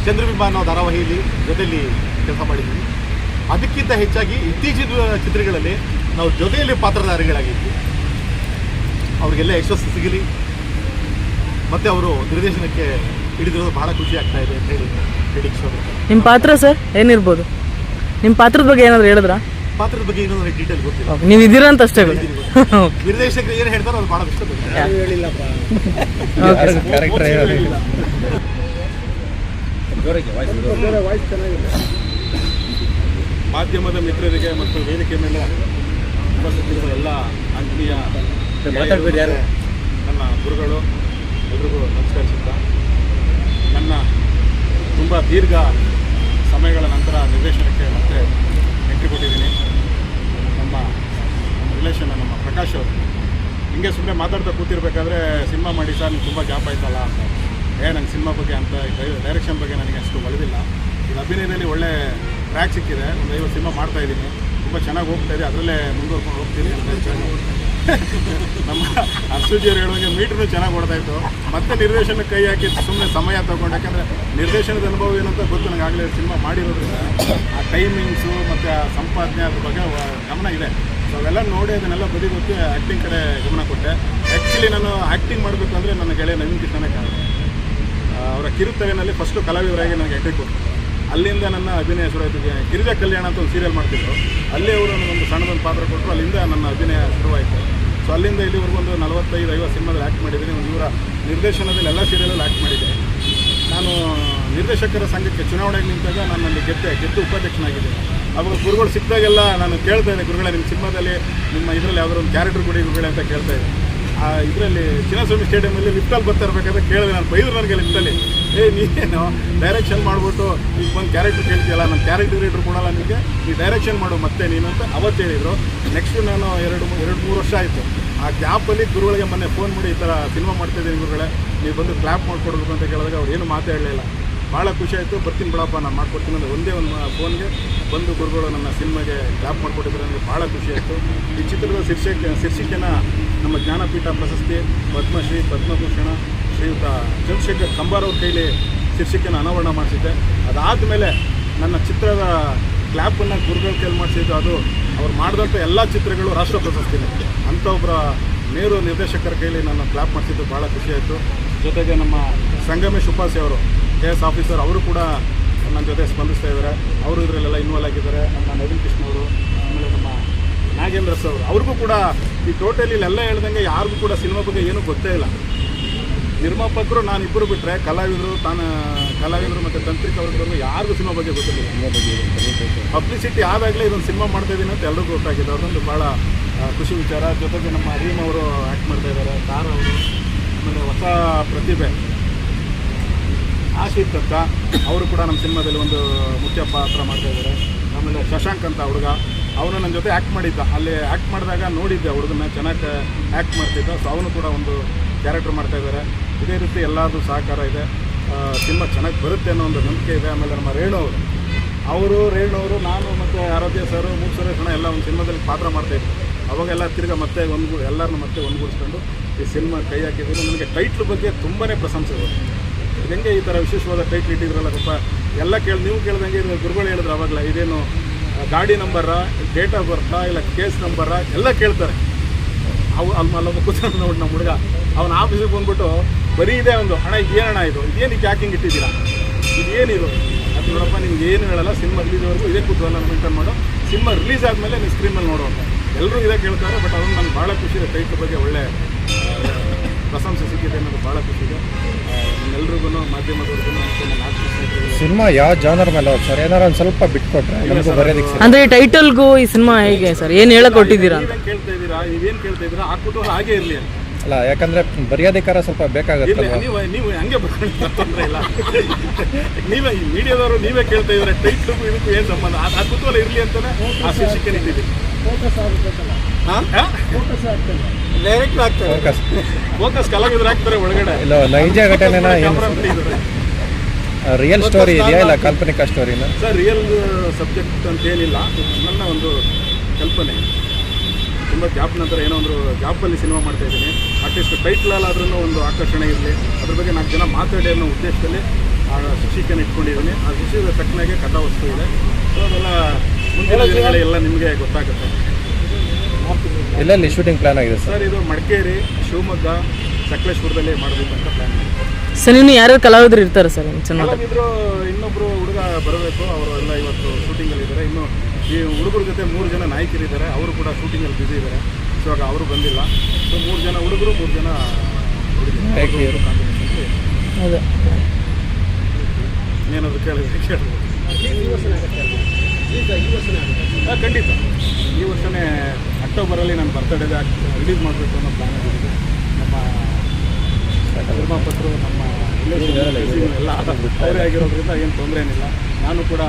ಚಂದ್ರಬಿಂಬ ಅನ್ನೋ ಧಾರಾವಾಹಿಯಲ್ಲಿ ಜೊತೆಯಲ್ಲಿ ಕೆಲಸ ಮಾಡಿದ್ದೀವಿ ಅದಕ್ಕಿಂತ ಹೆಚ್ಚಾಗಿ ಇತ್ತೀಚಿನ ಚಿತ್ರಗಳಲ್ಲಿ ನಾವು ಜೊತೆಯಲ್ಲಿ ಪಾತ್ರಧಾರಿಗಳಾಗಿದ್ವಿ. ಅವರಿಗೆಲ್ಲ ಯಶಸ್ಸು ಸಿಗಲಿ. ಮತ್ತು ಅವರು ನಿರ್ದೇಶನಕ್ಕೆ ಹಿಡಿದಿರೋದು ಬಹಳ ಖುಷಿ ಆಗ್ತಾ ಇದೆ ಅಂತ ಹೇಳಿ
ನಿಮ್ಮ ಪಾತ್ರ ಸರ್ ಏನಿರ್ಬೋದು? ನಿಮ್ಮ ಪಾತ್ರದ ಬಗ್ಗೆ ಏನಾದ್ರು ಹೇಳಿದ್ರಾ?
ಪಾತ್ರದ ಬಗ್ಗೆ ಏನೋ ಡೀಟೇಲ್ ಗೊತ್ತಿಲ್ಲ.
ನೀವು ಇದ್ದೀರಾ ಅಂತ ಅಷ್ಟೇ
ನಿರ್ದೇಶಕರು ಏನು ಹೇಳ್ತಾರೋ ಅದು ಬಹಳ ಇಷ್ಟ ಮಾಧ್ಯಮದ ಮಿತ್ರರಿಗೆ ಮತ್ತು ವೇದಿಕೆ ಮೇಲೆ ಉಪಸ್ಥಿತಿರುವ ಎಲ್ಲ ಆತ್ಮೀಯ
ಮಾತಾಡ್ಬೇಡಿ ಯಾರು.
ನನ್ನ ಗುರುಗಳು ಎಲ್ರಿಗೂ ನಮಸ್ಕರಿಸುತ್ತಾ ನನ್ನ ತುಂಬ ದೀರ್ಘ ಸಮಯಗಳ ನಂತರ ನಿರ್ದೇಶನಕ್ಕೆ ಮತ್ತೆ ಎಂಟ್ರಿ ಕೊಟ್ಟಿದ್ದೀನಿ. ನಮ್ಮ ರಿಲೇಷನ್ ನಮ್ಮ ಪ್ರಕಾಶ್ ಅವರು. ಹಿಂಗೆ ಸುಮ್ಮನೆ ಮಾತಾಡ್ತಾ ಕೂತಿರ್ಬೇಕಾದ್ರೆ ಸಿನಿಮಾ ಮಾಡಿ ಸರ್ ನೀವು ತುಂಬ ಜಾಪ್ ಆಯ್ತಲ್ಲ ಅಂತ. ಏ, ನಂಗೆ ಸಿನಿಮಾ ಬಗ್ಗೆ ಅಂತ ಡೈರೆಕ್ಷನ್ ಬಗ್ಗೆ ನನಗೆ ಅಷ್ಟು ಒಲಿದಿಲ್ಲ. ಈಗ ಅಭಿನಯದಲ್ಲಿ ಒಳ್ಳೆ ಟ್ರ್ಯಾಕ್ ಸಿಕ್ಕಿದೆ. ಒಂದು ಐವತ್ತು ಸಿನಿಮಾ ಮಾಡ್ತಾಯಿದ್ದೀನಿ ತುಂಬ ಚೆನ್ನಾಗಿ ಹೋಗ್ತಾ ಇದೆ. ಅದರಲ್ಲೇ ಮುಂದುವರ್ಕೊಂಡು ಹೋಗ್ತೀನಿ ಅಂತ. ನಮ್ಮ ಅರ್ಸುಜಿಯವ್ರು ಹೇಳುವಂಗೆ ಮೀಟ್ರೂ ಚೆನ್ನಾಗಿ ಓಡ್ತಾ ಇತ್ತು. ಮತ್ತೆ ನಿರ್ದೇಶನ ಕೈ ಹಾಕಿ ಸುಮ್ಮನೆ ಸಮಯ ತಗೊಂಡು, ಯಾಕಂದರೆ ನಿರ್ದೇಶನದ ಅನುಭವ ಏನಂತ ಗೊತ್ತು ನನಗೆ ಆಗಲೇ ಸಿನಿಮಾ ಮಾಡಿರೋದ್ರಿಂದ ಆ ಟೈಮಿಂಗ್ಸು ಮತ್ತು ಆ ಸಂಪಾದನೆ ಅದ್ರ ಬಗ್ಗೆ ಗಮನ ಇದೆ. ಸೊ ಅವೆಲ್ಲ ನೋಡಿ ಅದನ್ನೆಲ್ಲ ಬದಿಗೊತ್ತಿ ಆ್ಯಕ್ಟಿಂಗ್ ಕಡೆ ಗಮನ ಕೊಟ್ಟೆ. ಆ್ಯಕ್ಚುಲಿ ನಾನು ಆ್ಯಕ್ಟಿಂಗ್ ಮಾಡಬೇಕು ಅಂದರೆ ನನ್ನ ಗೆಳೆಯ ನವೀನ್ ಕೃಷ್ಣನೇ ಕಾರಣ. ಅವರ ಕಿರುತೆರೆನಲ್ಲಿ ಫಸ್ಟು ಕಲಾವಿದರಾಗಿ ನನಗೆ ಎಂಟ್ರಿ ಕೊಟ್ಟರು ಅಲ್ಲಿಂದ ನನ್ನ ಅಭಿನಯ ಶುರುವಾಯಿತು ಗಿರಿಜಾ ಕಲ್ಯಾಣ ಅಂತ ಒಂದು ಸೀರಿಯಲ್ ಮಾಡ್ತಿದ್ರು. ಅಲ್ಲೇ ಅವರು ನನಗೊಂದು ಸಣ್ಣದೊಂದು ಪಾತ್ರ ಕೊಟ್ಟರು ಅಲ್ಲಿಂದ ನನ್ನ ಅಭಿನಯ ಶುರುವಾಯಿತು ಸೊ ಅಲ್ಲಿಂದ ಇಲ್ಲಿವರೆಗೂ ಒಂದು ನಲವತ್ತೈದು, ಐವತ್ತು ಸಿನಿಮಾದಲ್ಲಿ ಆ್ಯಕ್ಟ್ ಮಾಡಿದ್ದೀನಿ. ಒಂದು ಇವರ ನಿರ್ದೇಶನದಲ್ಲಿ ಎಲ್ಲ ಸೀರಿಯಲಲ್ಲಿ ಆ್ಯಕ್ಟ್ ಮಾಡಿದೆ. ನಾನು ನಿರ್ದೇಶಕರ ಸಂಘಕ್ಕೆ ಚುನಾವಣೆಗೆ ನಿಂತಾಗ ನಾನು ಅಲ್ಲಿ ಗೆದ್ದೆ, ಗೆದ್ದು ಉಪಾಧ್ಯಕ್ಷನಾಗಿದ್ದೆ. ಅವಾಗ ಗುರುಗಳು ಸಿಕ್ಕಿದಾಗೆಲ್ಲ ನಾನು ಕೇಳ್ತಾ ಇದ್ದೆ, ಗುರುಗಳೇ, ನಿಮ್ಮ ಸಿನಿಮಾದಲ್ಲಿ ನಿಮ್ಮ ಇದರಲ್ಲಿ ಯಾವ್ದಾದ್ರು ಒಂದು ಕ್ಯಾರೆಕ್ಟರ್ ಕೊಡಿ ಗುರುಗಳೇ ಅಂತ ಕೇಳ್ತಾ ಇದ್ದೆ. ಆ ಇದರಲ್ಲಿ ಚಿನ್ನಸ್ವಾಮಿ ಸ್ಟೇಡಿಯಮಲ್ಲಿ ಲಿಫ್ಟಲ್ಲಿ ಬರ್ತಾ ಇರಬೇಕಾದ್ರೆ ಕೇಳಿದೆ ನಾನು. ಬೈದ್ರು ನನಗೆ ಲಿಫ್ಟಲ್ಲಿ ಏ ನೀನು ಡೈರೆಕ್ಷನ್ ಮಾಡಿಬಿಟ್ಟು ಈಗ ಒಂದು ಕ್ಯಾರೆಕ್ಟರ್ ಕೇಳ್ತೀಯಲ್ಲ, ನಾನು ಕ್ಯಾರೆಕ್ಟರ್ ರೈಟ್ರ್ ಕೊಡಲ್ಲ ನಿಮಗೆ ಈ ಡೈರೆಕ್ಷನ್ ಮಾಡು ಮತ್ತೆ ನೀನು ಅಂತ ಅವತ್ತು ಹೇಳಿದರು. ನೆಕ್ಸ್ಟ್ ನಾನು ಎರಡು ಎರಡು ಮೂರು ವರ್ಷ ಆಯಿತು. ಆ ಗ್ಯಾಪಲ್ಲಿ ಗುರುಗಳಿಗೆ ಮೊನ್ನೆ ಫೋನ್ ಮಾಡಿ ಈ ಥರ ಸಿನಿಮಾ ಮಾಡ್ತಿದ್ದೀನಿ ಗುರುಗಳೇ. ನೀವು ಬಂದು ಕ್ಲಾಪ್ ಮಾಡಿಕೊಡ್ಬೇಕು ಅಂತ ಕೇಳಿದಾಗ ಅವ್ರು ಏನು ಮಾತೇ ಹೇಳಲಿಲ್ಲ. ಭಾಳ ಖುಷಿ ಆಯಿತು. ಬರ್ತೀನಿ ಬಿಡಪ್ಪ, ನಾನು ಮಾಡ್ಕೊಡ್ತೀನಿ ಅಂದರೆ ಒಂದೇ ಒಂದು ಫೋನ್ಗೆ ಬಂದು ಗುರುಗಳು ನನ್ನ ಸಿನಿಮಾಗೆ ಕ್ಲಾಪ್ ಮಾಡಿಕೊಟ್ಟಿದ್ರು. ನನಗೆ ಭಾಳ ಖುಷಿ ಆಯಿತು. ಈ ಚಿತ್ರದ ಶೀರ್ಷಿಕೆ ಶೀರ್ಷಿಕೆನ ನಮ್ಮ ಜ್ಞಾನಪೀಠ ಪ್ರಶಸ್ತಿ, ಪದ್ಮಶ್ರೀ, ಪದ್ಮಭೂಷಣ ಶ್ರೀಯುತ ಚಂದ್ರಶೇಖರ್ ಕಂಬಾರ್ ಅವ್ರ ಕೈಲಿ ಶೀರ್ಷಿಕೆಯನ್ನು ಅನಾವರಣ ಮಾಡಿಸಿದ್ದೆ. ಅದಾದಮೇಲೆ ನನ್ನ ಚಿತ್ರದ ಕ್ಲಾಪನ್ನು ಗುರುಗಳ ಕೈಲಿ ಮಾಡಿಸಿದ್ದು ಅದು. ಅವ್ರು ಮಾಡಿದಂಥ ಎಲ್ಲ ಚಿತ್ರಗಳು ರಾಷ್ಟ್ರ ಪ್ರಶಸ್ತಿನೇ. ಅಂಥ ಒಬ್ಬರ ನೇರು ನಿರ್ದೇಶಕರ ಕೈಲಿ ನನ್ನ ಕ್ಲಾಪ್ ಮಾಡಿಸಿದ್ದು ಭಾಳ ಖುಷಿಯಾಯಿತು ಜೊತೆಗೆ ನಮ್ಮ ಸಂಗಮೇಶ್ ಉಪಾಸಿ ಅವರು, ಕೆ ಎಸ್ ಆಫೀಸರ್, ಅವರು ಕೂಡ ನನ್ನ ಜೊತೆ ಸ್ಪಂದಿಸ್ತಾ ಇದ್ದಾರೆ. ಅವರು ಇದರಲ್ಲೆಲ್ಲ ಇನ್ವಾಲ್ವ್ ಆಗಿದ್ದಾರೆ. ನಮ್ಮ ನವೀನ್ ಕೃಷ್ಣ ಅವರು, ಆಮೇಲೆ ನಮ್ಮ ನಾಗೇಂದ್ರ ಸರ್ ಅವರು. ಅವ್ರಿಗೂ ಕೂಡ ಈ ಟೋಟಲಿ ಇಲ್ಲೆಲ್ಲ ಹೇಳ್ದಂಗೆ ಯಾರಿಗೂ ಕೂಡ ಸಿನಿಮಾ ಬಗ್ಗೆ ಏನೂ ಗೊತ್ತೇ ಇಲ್ಲ. ನಿರ್ಮಾಪಕರು ನಾನು ಇಬ್ಬರು ಬಿಟ್ಟರೆ ಕಲಾವಿದರು ತಾನು ಕಲಾವಿದರು ಮತ್ತು ತಂತ್ರಿಕ ವರ್ಗದವರು ಯಾರಿಗೂ ಸಿನಿಮಾ ಬಗ್ಗೆ ಗೊತ್ತಿಲ್ಲ. ಪಬ್ಲಿಸಿಟಿ ಆದಾಗಲೇ ಇದೊಂದು ಸಿನಿಮಾ ಮಾಡ್ತಾ ಇದ್ದೀನಿ ಅಂತ ಎಲ್ಲರಿಗೂ ಗೊತ್ತಾಗಿದೆ. ಅದೊಂದು ಭಾಳ ಖುಷಿ ವಿಚಾರ. ಜೊತೆಗೆ ನಮ್ಮ ಅರೀಮ್ ಅವರು ಆ್ಯಕ್ಟ್ ಮಾಡ್ತಾ ಇದ್ದಾರೆ ತಾರ ಅವರು. ಆಮೇಲೆ ಹೊಸ ಪ್ರತಿಭೆ. ಆಶಿತ್ ಅಂತ ಅವರು ಕೂಡ ನಮ್ಮ ಸಿನಿಮಾದಲ್ಲಿ ಒಂದು ಮುಖ್ಯ ಪಾತ್ರ ಮಾಡ್ತಾ ಇದ್ದಾರೆ ಆಮೇಲೆ ಶಶಾಂಕ್ ಅಂತ ಹುಡುಗ ಅವನು ನನ್ನ ಜೊತೆ ಆ್ಯಕ್ಟ್ ಮಾಡಿದ್ದ. ಅಲ್ಲಿ ಆ್ಯಕ್ಟ್ ಮಾಡಿದಾಗ ನೋಡಿದ್ದೆ ಹುಡುಗನ ಚೆನ್ನಾಗಿ ಆ್ಯಕ್ಟ್ ಮಾಡ್ತಿದ್ದ. ಸೊ ಅವನು ಕೂಡ ಒಂದು ಕ್ಯಾರೆಕ್ಟರ್ ಮಾಡ್ತಾ ಇದ್ದಾರೆ. ಇದೇ ರೀತಿ ಎಲ್ಲರದು ಸಹಕಾರ ಇದೆ. ಸಿನಿಮಾ ಚೆನ್ನಾಗಿ ಬರುತ್ತೆ ಅನ್ನೋ ಒಂದು ನಂಬಿಕೆ ಇದೆ. ಆಮೇಲೆ ನಮ್ಮ ರೇಣು ಅವರು. ಅವರು, ರೇಣು ಅವರು, ನಾನು ಮತ್ತು ಆರೋಗ್ಯ ಸರ್ ಮೂರು ಎಲ್ಲ ಒಂದು ಸಿನಿಮಾದಲ್ಲಿ ಪಾತ್ರ ಮಾಡ್ತಾಯಿದ್ರು ಅವಾಗೆಲ್ಲ ತಿರ್ಗ ಮತ್ತೆ ಒಂದು ಎಲ್ಲರನ್ನ ಮತ್ತೆ ಒಂದುಗೂಡಿಸ್ಕೊಂಡು ಈ ಸಿನಿಮಾ ಕೈ ಹಾಕಿದ್ದೀನಿ ನನಗೆ ಟೈಟ್ಲ್ ಬಗ್ಗೆ ತುಂಬಾ ಪ್ರಶಂಸೆ ಇದೆ. ಹೆಂಗೆ ಈ ಥರ ವಿಶೇಷವಾದ ಟೈಟ್ಲ್ ಇಟ್ಟಿದ್ರಲ್ಲ ಸ್ವಲ್ಪ ಎಲ್ಲ ಕೇಳಿ, ನೀವು ಕೇಳ್ದಂಗೆ ಗುರುಗಳು ಹೇಳಿದ್ರು ಅವಾಗಲ. ಇದೇನು ಗಾಡಿ ನಂಬರಾ ಡೇಟ್ ಆಫ್ ಬರ್ತಾ ಇಲ್ಲ ಕೇಸ್ ನಂಬರಾ ಎಲ್ಲ ಕೇಳ್ತಾರೆ. ಅವು ಅಲ್ಲಿ ಅಲ್ಲೊಬ್ಬ ಕೂತ್ಕೊಂಡು ನೋಡಿ ನಮ್ಮ ಹುಡುಗ. ಅವನ ಆಫೀಸಿಗೆ ಬಂದ್ಬಿಟ್ಟು ಬರೀ ಇದೆ ಒಂದು ಹಣ ಇದೇನಣ್ಣ ಇದು? ಇದೇನಕ್ಕೆ ಯಾಕೆ ಹಿಂಗೆ ಇಟ್ಟಿದ್ದೀರಾ? ಇದೇನಿದು ಅದು ನೋಡಪ್ಪ, ನಿಮ್ಗೆ ಏನು ಹೇಳಲ್ಲ, ಸಿನಿಮಾ ರಿಲೀಸ್ವರೆಗೂ ಇದೇ ಕೂತ್ವಲ್ಲ ಮೆಂಟೈನ್ ಮಾಡು. ಸಿನಿಮಾ ರಿಲೀಸ್ ಆದಮೇಲೆ ನೀವು ಸ್ಕ್ರೀನ್ ಮೇಲೆ ನೋಡುವಂತ ಎಲ್ಲರೂ ಇದೇ ಕೇಳ್ತಾರೆ ಬಟ್ ಅದೊಂದು ನನಗೆ ಭಾಳ ಖುಷಿ ಇದೆ ಟೈಟ್ ಬಗ್ಗೆ ಒಳ್ಳೆ ಪ್ರಶಂಸೆ ಸಿಕ್ಕಿದೆ ಅನ್ನೋದು ಭಾಳ ಖುಷಿ ಇದೆ. ಎಲ್ರಿಗೂ ಮಾಧ್ಯಮದವ್ರಿಗೂ
ಸಿನಿಮಾ ಯಾವ ಜಾನರ್ ಮೇಲೆ ಸರ್? ಏನಾರ ಒಂದು ಸ್ವಲ್ಪ ಬಿಟ್ಕೊಟ್ರೆ ನಮಗೂ ಬರೆಯೋದಕ್ಕೆ ಸರ್
ಅಂದ್ರೆ ಈ ಟೈಟಲ್ಗೂ ಈ ಸಿನಿಮಾ ಹೇಗೆ ಸರ್? ಏನು ಹೇಳಕ್ ಕೊಟ್ಟಿದ್ದೀರಾ ಅಂತ?
ಕೇಳ್ತಾ ಇದ್ದೀರಾ? ನೀವೇನು ಕೇಳ್ತಾ ಇದ್ದೀರಾ? ಆ ಕುತೂಹಲ ಹಾಗೆ ಇರಲಿ
ಅಲ್ಲ ಯಾಕಂದ್ರೆ ಬರೆಯೋದಕ್ಕಾರ ಸ್ವಲ್ಪ ಬೇಕಾಗುತ್ತೆ
ನೀವು ನೀವು ಹಂಗೆ ತೊಂದರೆ ಇಲ್ಲ. ನೀವೇ ಈ ಮೀಡಿಯಾದವರು ನೀವೇ ಕೇಳ್ತಾ ಇದ್ರೆ ಟೈಟ್ಲಿಗೂ ಇದಕ್ಕೂ ಏನು ಸಂಬಂಧ? ಆ- ಆ ಕುತೂಹಲ ಇರಲಿ ಅಂತಾನೆ ಆ ಶೀರ್ಷಿಕೆ ನಿಂತಿದೆ ಡೈರೆಕ್ಟ್ ಆಗ್ತಾರೆ
ಫೋಕಸ್
ಫೋಕಸ್ ಕಲಾವಿದ್ರು ಹಾಕ್ತಾರೆ ಒಳಗಡೆ.
ಇಲ್ಲ ನೈಜ ಘಟನೆನ ರಿಯಲ್ ಸ್ಟೋರಿ ಇದೆಯಾ ಇಲ್ಲ ಕಾಲ್ಪನಿಕ ಸ್ಟೋರಿನ
ಸರ್ ರಿಯಲ್ ಸಬ್ಜೆಕ್ಟ್ ಅಂತ ಏನಿಲ್ಲ. ನನ್ನ ಒಂದು ಕಲ್ಪನೆ. ತುಂಬ ಗ್ಯಾಪ್ ನಂತರ ಏನೋ ಒಂದು ಗ್ಯಾಪಲ್ಲಿ ಸಿನಿಮಾ ಮಾಡ್ತಾ ಇದ್ದೀನಿ. ಅಟ್ಲೀಸ್ಟ್ ಟೈಟ್ಲಲ್ಲಾದ್ರೂ ಒಂದು ಆಕರ್ಷಣೆ ಇರಲಿ. ಅದ್ರ ಬಗ್ಗೆ ನಾಲ್ಕು ಜನ ಮಾತಾಡಿ ಅನ್ನೋ ಉದ್ದೇಶದಲ್ಲಿ ಆ ಶಿಕ್ಷಕನ ಇಟ್ಕೊಂಡಿದ್ದೀನಿ. ಆ ಶಿಕ್ಷಕ ತಕ್ಕನಾಗೆ ಕಥಾ ವಸ್ತು ಇದೆ ಸೊ ಅದೆಲ್ಲ ಮುಂದಿನ ದಿನಗಳಲ್ಲಿ ಎಲ್ಲ ನಿಮಗೆ ಗೊತ್ತಾಗುತ್ತೆ.
ಎಲ್ಲೆಲ್ಲಿ ಶೂಟಿಂಗ್ ಪ್ಲಾನ್ ಆಗಿದೆ ಸರ್.
ಸರ್ ಇದು ಮಡಿಕೇರಿ ಶಿವಮೊಗ್ಗ ಸಕಲೇಶ್ಪುರದಲ್ಲಿ ಮಾಡಬೇಕಂತ ಪ್ಲಾನ್
ಸರ್ ಇನ್ನು ಯಾರು ಕಲಾವಿದರು ಇರ್ತಾರೆ ಸರ್ ಚೆನ್ನಾಗಿ
ಕಲಾವಿದರು ಇನ್ನೊಬ್ರು ಹುಡುಗ ಬರಬೇಕು ಅವರು ಎಲ್ಲ ಇವತ್ತು ಶೂಟಿಂಗಲ್ಲಿ ಇದ್ದಾರೆ. ಇನ್ನು ಈ ಹುಡುಗರ ಜೊತೆ ಮೂರು ಜನ ನಾಯಕರಿದ್ದಾರೆ ಅವರು ಕೂಡ ಶೂಟಿಂಗಲ್ಲಿ ಬ್ಯುಸಿ ಇದ್ದಾರೆ. ಸೊ ಆಗ ಅವರು ಬಂದಿಲ್ಲ. ಸೊ ಮೂರು ಜನ ಹುಡುಗರು ಮೂರು ಜನ. ಹುಡುಗರು
ಅದೇ.
ಏನಾದರೂ ಕೇಳಿದ್ರೆ ಕೇಳ್ಬೋದು? ಹಾಂ ಖಂಡಿತ. ಈ ವರ್ಷನೇ ಅಕ್ಟೋಬರಲ್ಲಿ ನಾನು ಬರ್ತಡೇಗೆ ರಿಲೀಸ್ ಮಾಡಬೇಕು ಅನ್ನೋ ಪ್ಲಾನ್ ಆಗಿದೆ ನಮ್ಮ ನಿರ್ಮಾಪಕರು ನಮ್ಮ ಎಲ್ಲ ಅವರೇ ಆಗಿರೋದ್ರಿಂದ ಏನು ತೊಂದರೆ ಏನಿಲ್ಲ. ನಾನು ಕೂಡ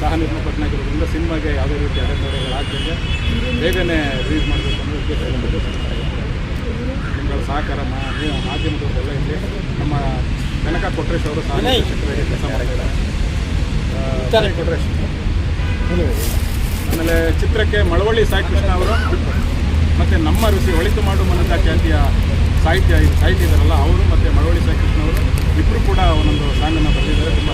ಸಹ ನಿರ್ಮಾಪಕನಾಗಿರೋದ್ರಿಂದ ಸಿನಿಮಾಗೆ ಯಾವುದೇ ರೀತಿ ಅಡೆತಡೆಗಳಾಗ್ತದೆ ಬೇಗನೆ ರಿಲೀಸ್ ಮಾಡಬೇಕು ಅನ್ನೋ ಉದ್ದೇಶ ನಿಮ್ಮಗಳ ಸಹಕಾರ ನೀವು ಮಾಧ್ಯಮದವರೆಲ್ಲ ಇಲ್ಲಿ ನಮ್ಮ ಕನಕ ಕೊಟ್ರೇಶ್ ಅವರು ಸಹ ಕೆಲಸ ಮಾಡಿದ್ದಾರೆ ಕೊಟ್ರೇಶ್. ಕೊಟ್ರೇಶ್ ಆಮೇಲೆ ಚಿತ್ರಕ್ಕೆ ಮಳವಳ್ಳಿ ಸಾಯಿ ಕೃಷ್ಣ ಅವರು, ಮತ್ತು ನಮ್ಮ ಋಷಿ ಒಳಿತು ಮಾಡು ಮನದ ಖ್ಯಾತಿಯ ಸಾಹಿತ್ಯ ಸಾಹಿತ್ಯ ಇದ್ದಾರಲ್ಲ, ಅವರು ಮತ್ತು ಮಳವಳ್ಳಿ ಸಾಯಿ ಕೃಷ್ಣ ಅವರು ಇಬ್ಬರು ಕೂಡ ಒಂದೊಂದು ಸಾಂಗನ್ನು ಬರೆದಿದ್ದಾರೆ. ತುಂಬ